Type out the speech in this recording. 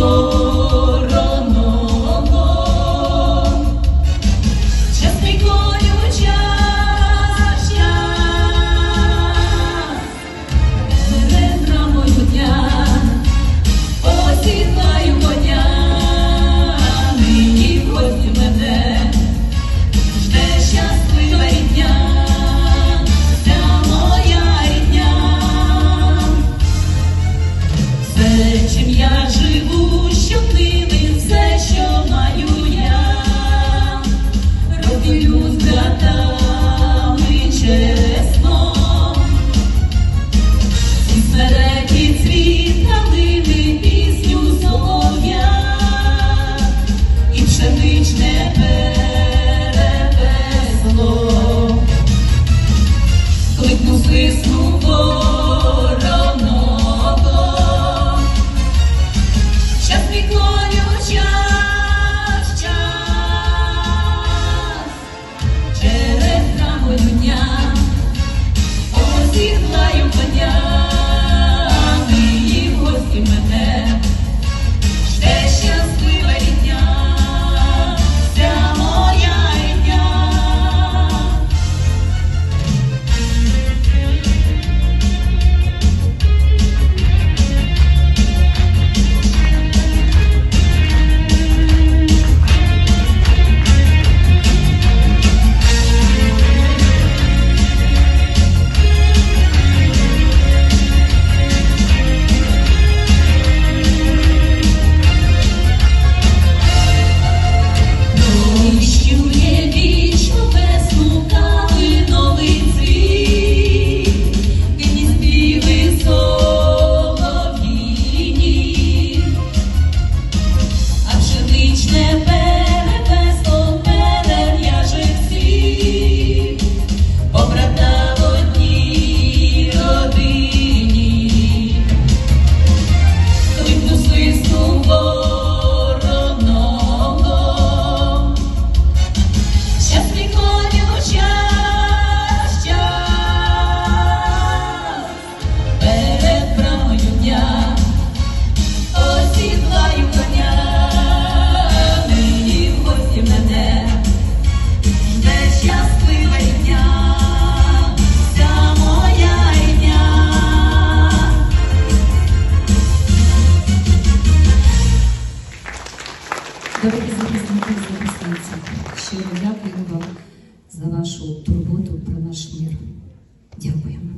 vou. Через дня, позідлаю коня. Дорогі захисники і захисниці, щиро дякуємо вам за вашу турботу про наш мир. Дякуємо.